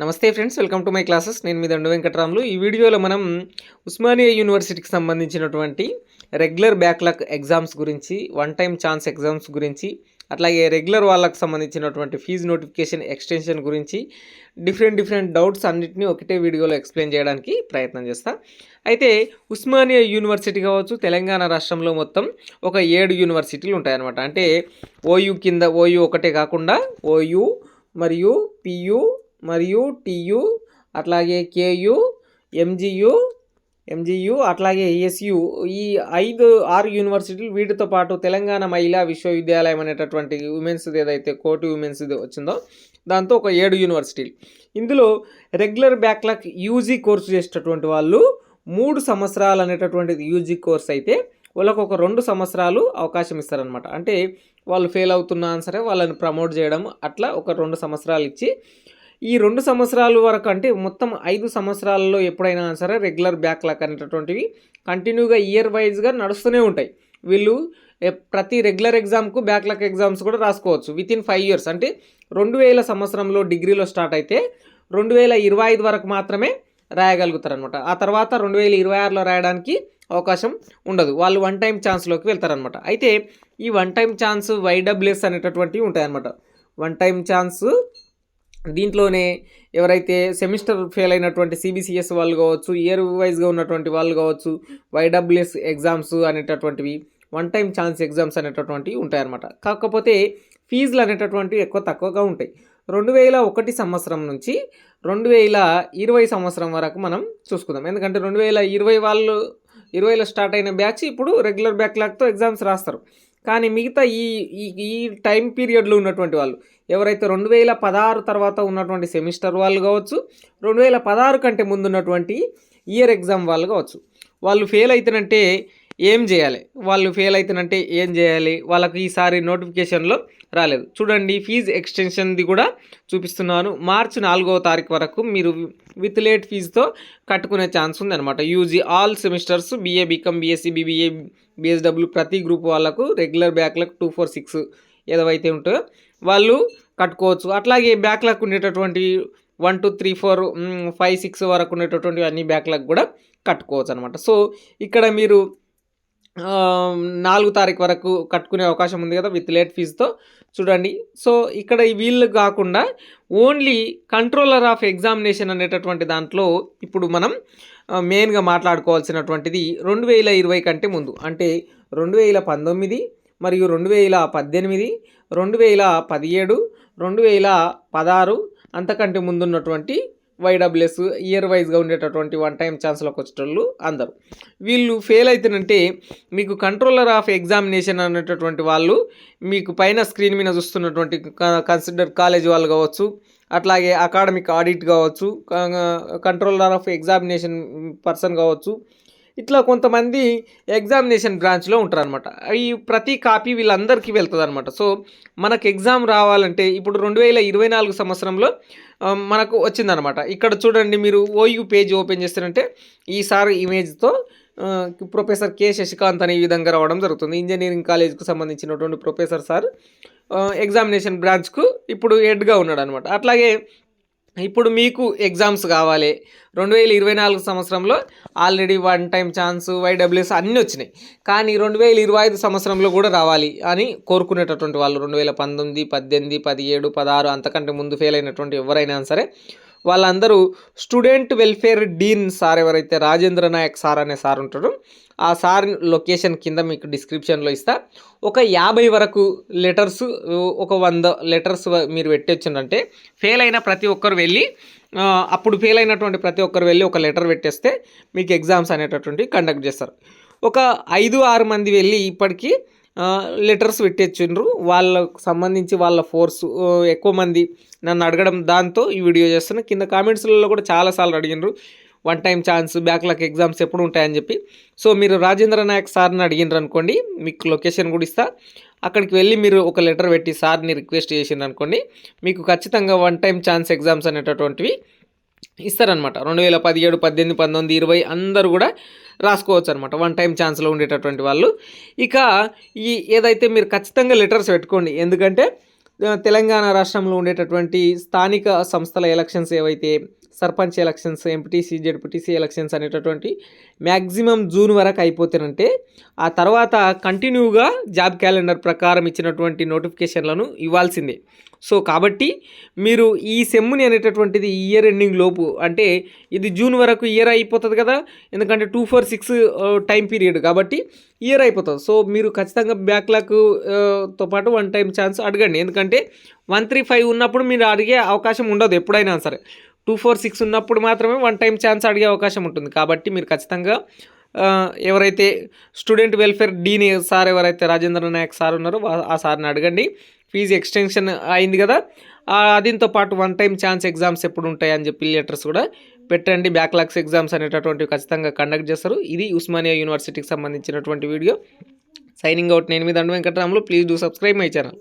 నమస్తే friends welcome to my classes. నేను మీ దండు వెంకటరాములు. ఈ వీడియోలో మనం ఉస్మానియా యూనివర్సిటీకి సంబంధించినటువంటి రెగ్యులర్ బ్యాక్లాగ్ ఎగ్జామ్స్ గురించి వన్ టైం ఛాన్స్ ఎగ్జామ్స్ గురించి అట్లాగే రెగ్యులర్ వాళ్ళకి సంబంధించినటువంటి ఫీజు నోటిఫికేషన్ ఎక్స్టెన్షన్ గురించి డిఫరెంట్ డిఫరెంట్ డౌట్స్ అన్నింటినీ ఒకటే వీడియోలో ఎక్స్ప్లెయిన్ చేయడానికి ప్రయత్నం చేస్తా. అయితే ఉస్మానియా యూనివర్సిటీ కావచ్చు తెలంగాణ రాష్ట్రంలో మొత్తం ఒక ఏడు యూనివర్సిటీలు ఉంటాయన్నమాట. అంటే ఓయూ కింద ఓయూ ఒకటే కాకుండా ఓయూ మరియు పియూ మరియు టీయు అట్లాగే కేయు ఎంజియు ఎంజియు అట్లాగే ఎస్యు. ఈ ఐదు ఆరు యూనివర్సిటీలు వీటితో పాటు తెలంగాణ మహిళా విశ్వవిద్యాలయం అనేటటువంటి ఉమెన్స్ ఏదైతే కోటి ఉమెన్స్ వచ్చిందో దాంతో ఒక ఏడు యూనివర్సిటీలు. ఇందులో రెగ్యులర్ బ్యాక్లాగ్ యూజీ కోర్సు చేసేటటువంటి వాళ్ళు మూడు సంవత్సరాలు అనేటటువంటిది యూజీ కోర్స్ అయితే వాళ్ళకు ఒక రెండు సంవత్సరాలు అవకాశం ఇస్తారనమాట అంటే వాళ్ళు ఫెయిల్ అవుతున్నా సరే వాళ్ళని ప్రమోట్ చేయడం అట్లా ఒక రెండు సంవత్సరాలు ఇచ్చి ఈ రెండు సంవత్సరాల వరకు అంటే మొత్తం ఐదు సంవత్సరాలలో ఎప్పుడైనా సరే రెగ్యులర్ బ్యాక్లాక్ అనేటటువంటివి కంటిన్యూగా ఇయర్ వైజ్గా నడుస్తూనే ఉంటాయి. వీళ్ళు ప్రతి రెగ్యులర్ ఎగ్జామ్కు బ్యాక్లాక్ ఎగ్జామ్స్ కూడా రాసుకోవచ్చు. విత్ ఇన్ ఫైవ్ ఇయర్స్ అంటే రెండు వేల సంవత్సరంలో డిగ్రీలో స్టార్ట్ అయితే రెండు వేల ఇరవై ఐదు వరకు మాత్రమే రాయగలుగుతారనమాట ఆ తర్వాత రెండు వేల ఇరవై ఆరులో రాయడానికి అవకాశం ఉండదు. వాళ్ళు వన్ టైం ఛాన్స్లోకి వెళ్తారనమాట అయితే ఈ వన్ టైం ఛాన్స్ వైడబ్ల్యూఎస్ అనేటటువంటివి ఉంటాయన్నమాట. వన్ టైం ఛాన్స్ దీంట్లోనే ఎవరైతే సెమిస్టర్ ఫెయిల్ అయినటువంటి సిబిసిఎస్ వాళ్ళు కావచ్చు ఇయర్ వైజ్గా ఉన్నటువంటి వాళ్ళు కావచ్చు వైడబ్ల్యూఎస్ ఎగ్జామ్స్ అనేటటువంటివి వన్ టైం ఛాన్స్ ఎగ్జామ్స్ అనేటటువంటివి ఉంటాయన్నమాట. కాకపోతే ఫీజులు అనేటటువంటివి ఎక్కువ తక్కువగా ఉంటాయి. రెండు వేల ఒకటి సంవత్సరం నుంచి రెండు వేల ఇరవై సంవత్సరం వరకు మనం చూసుకుందాం. ఎందుకంటే రెండు వేల ఇరవై వాళ్ళు ఇరవైలో స్టార్ట్ అయిన బ్యాచ్ ఇప్పుడు రెగ్యులర్ బ్యాక్లాగ్తో ఎగ్జామ్స్ రాస్తారు. కానీ మిగతా ఈ ఈ ఈ టైం పీరియడ్లో ఉన్నటువంటి వాళ్ళు ఎవరైతే రెండు వేల పదహారు తర్వాత ఉన్నటువంటి సెమిస్టర్ వాళ్ళు కావచ్చు రెండు వేల పదహారు కంటే ముందు ఉన్నటువంటి ఇయర్ ఎగ్జామ్ వాళ్ళు కావచ్చు వాళ్ళు ఫెయిల్ అవుతానంటే ఏం చేయాలి? వాళ్ళు ఫెయిల్ అవుతానంటే ఏం చేయాలి? వాళ్ళకు ఈసారి నోటిఫికేషన్లో రాలేదు. చూడండి ఫీజు ఎక్స్టెన్షన్ది కూడా చూపిస్తున్నాను. మార్చి నాలుగవ తారీఖు వరకు మీరు విత్ లేట్ ఫీజుతో కట్టుకునే ఛాన్స్ ఉందన్నమాట. UG all semesters BA BCom BSc BBA BSW ప్రతి గ్రూప్ వాళ్ళకు రెగ్యులర్ బ్యాక్లకు టూ ఫోర్ సిక్స్ ఏదైతే ఉంటాయో వాళ్ళు కట్టుకోవచ్చు. అట్లాగే బ్యాక్లాగ్ ఉండేటటువంటి one two three four five six వరకు ఉండేటటువంటి అన్ని బ్యాక్లాగ్ కూడా కట్టుకోవచ్చు అనమాట సో ఇక్కడ మీరు నాలుగు తారీఖు వరకు కట్టుకునే అవకాశం ఉంది కదా విత్ లేట్ ఫీజుతో. చూడండి. సో ఇక్కడ ఈ వీళ్ళు కాకుండా ఓన్లీ కంట్రోలర్ ఆఫ్ ఎగ్జామినేషన్ అనేటటువంటి దాంట్లో ఇప్పుడు మనం మెయిన్గా మాట్లాడుకోవాల్సినటువంటిది రెండు వేల ఇరవై కంటే ముందు. అంటే రెండు వేల పంతొమ్మిది మరియు రెండు వేల పద్దెనిమిది రెండు వేల పదిహేడు రెండు వేల పదహారు అంతకంటే ముందున్నటువంటి వైడబ్ల్యూఎస్ ఇయర్ వైజ్గా ఉండేటటువంటి వన్ టైం ఛాన్స్లోకి వచ్చేటోళ్ళు అందరు. వీళ్ళు ఫెయిల్ అవుతానంటే మీకు కంట్రోలర్ ఆఫ్ ఎగ్జామినేషన్ అనేటటువంటి వాళ్ళు మీకు పైన స్క్రీన్ మీద చూస్తున్నటువంటి కన్సిడర్ కాలేజ్ వాళ్ళు కావచ్చు అట్లాగే అకాడమిక్ ఆడిట్ కావచ్చు కంట్రోలర్ ఆఫ్ ఎగ్జామినేషన్ పర్సన్ కావచ్చు ఇట్లా కొంతమంది ఎగ్జామినేషన్ బ్రాంచ్లో ఉంటారనమాట ఈ ప్రతి కాపీ వీళ్ళందరికీ వెళ్తుంది అనమాట సో మనకు ఎగ్జామ్ రావాలంటే ఇప్పుడు రెండు వేల ఇరవై నాలుగు సంవత్సరంలో మనకు వచ్చిందనమాట ఇక్కడ చూడండి మీరు ఓయూ పేజ్ ఓపెన్ చేస్తారంటే ఈసారి ఇమేజ్తో ప్రొఫెసర్ కె శశికాంత్ అనే విధంగా రావడం జరుగుతుంది. ఇంజనీరింగ్ కాలేజ్కు సంబంధించినటువంటి ప్రొఫెసర్ సార్ ఎగ్జామినేషన్ బ్రాంచ్కు ఇప్పుడు హెడ్గా ఉన్నాడు అనమాట అట్లాగే ఇప్పుడు మీకు ఎగ్జామ్స్ కావాలి. రెండు వేల ఇరవై నాలుగు సంవత్సరంలో already one time chance YWS అన్నీ వచ్చినాయి. కానీ రెండు వేల ఇరవై ఐదు సంవత్సరంలో కూడా రావాలి అని కోరుకునేటటువంటి వాళ్ళు రెండు వేల పంతొమ్మిది పద్దెనిమిది పదిహేడు పదహారు అంతకంటే ముందు ఫెయిల్ అయినటువంటి ఎవరైనా సరే వాళ్ళందరూ స్టూడెంట్ వెల్ఫేర్ డీన్ సార్ ఎవరైతే రాజేంద్ర నాయక్ సార్ అనే సార్ ఉంటాడు ఆ సార్ లొకేషన్ కింద మీకు డిస్క్రిప్షన్లో ఇస్తా. ఒక యాభై వరకు లెటర్స్ ఒక వంద లెటర్స్ మీరు పెట్టొచ్చిందంటే ఫెయిల్ అయిన ప్రతి ఒక్కరు వెళ్ళి అప్పుడు ఫెయిల్ అయినటువంటి ప్రతి ఒక్కరు వెళ్ళి ఒక లెటర్ పెట్టేస్తే మీకు ఎగ్జామ్స్ అనేటటువంటి కండక్ట్ చేస్తారు. ఒక ఐదు ఆరు మంది వెళ్ళి ఇప్పటికీ లెటర్స్ పెట్టించిండ్రు. వాళ్ళకు సంబంధించి వాళ్ళ ఫోర్స్ ఎక్కువ మంది నన్ను అడగడం దాంతో ఈ వీడియో చేస్తున్నా. కింద కామెంట్స్లలో కూడా చాలాసార్లు అడిగినారు one time chance backlog exams ఎప్పుడు ఉంటాయని చెప్పి. సో మీరు రాజేంద్ర నాయక్ సార్ని అడిగినారు అనుకోండి మీకు లొకేషన్ కూడా ఇస్తా. అక్కడికి వెళ్ళి మీరు ఒక లెటర్ పెట్టి సార్ని రిక్వెస్ట్ చేసిండ్రు అనుకోండి మీకు ఖచ్చితంగా వన్ టైం ఛాన్స్ ఎగ్జామ్స్ అనేటటువంటివి ఇస్తారనమాట రెండు వేల పదిహేడు పద్దెనిమిది పంతొమ్మిది ఇరవై అందరూ కూడా రాసుకోవచ్చు అనమాట వన్ టైం ఛాన్స్లో ఉండేటటువంటి వాళ్ళు. ఇక ఈ ఏదైతే మీరు ఖచ్చితంగా లెటర్స్ పెట్టుకోండి ఎందుకంటే తెలంగాణ రాష్ట్రంలో ఉండేటటువంటి స్థానిక సంస్థల ఎలక్షన్స్ ఏవైతే sarpanch elections MPTC ZPTC elections అనేటటువంటి మ్యాక్సిమం జూన్ వరకు అయిపోతేనంటే ఆ తర్వాత కంటిన్యూగా జాబ్ క్యాలెండర్ ప్రకారం ఇచ్చినటువంటి నోటిఫికేషన్లను ఇవ్వాల్సిందే. సో కాబట్టి మీరు ఈ సెమ్ముని అనేటటువంటిది ఇయర్ ఎండింగ్ లోపు అంటే ఇది జూన్ వరకు ఇయర్ అయిపోతుంది కదా ఎందుకంటే two four six time period కాబట్టి ఇయర్ అయిపోతుంది. సో మీరు ఖచ్చితంగా బ్యాక్లాక్తో పాటు వన్ టైం ఛాన్స్ అడగండి. ఎందుకంటే వన్ త్రీ ఫైవ్ ఉన్నప్పుడు మీరు అడిగే అవకాశం ఉండదు ఎప్పుడైనా సరే. టూ ఫోర్ సిక్స్ ఉన్నప్పుడు మాత్రమే వన్ టైం ఛాన్స్ అడిగే అవకాశం ఉంటుంది. కాబట్టి మీరు ఖచ్చితంగా ఎవరైతే స్టూడెంట్ వెల్ఫేర్ డీని సార్ ఎవరైతే రాజేంద్ర నాయక్ సార్ ఉన్నారో ఆ సార్ని అడగండి. ఫీజు ఎక్స్టెన్షన్ అయింది కదా ఆ, దీంతో పాటు వన్ టైం ఛాన్స్ ఎగ్జామ్స్ ఎప్పుడు ఉంటాయి అని చెప్పి లెటర్స్ కూడా పెట్టండి. బ్యాక్లాగ్స్ ఎగ్జామ్స్ అనేటటువంటివి ఖచ్చితంగా కండక్ట్ చేస్తారు. ఇది ఉస్మానియా యూనివర్సిటీకి సంబంధించినటువంటి వీడియో. Signing out. నేను మీద Danda Venkataramulu. Please do subscribe my channel.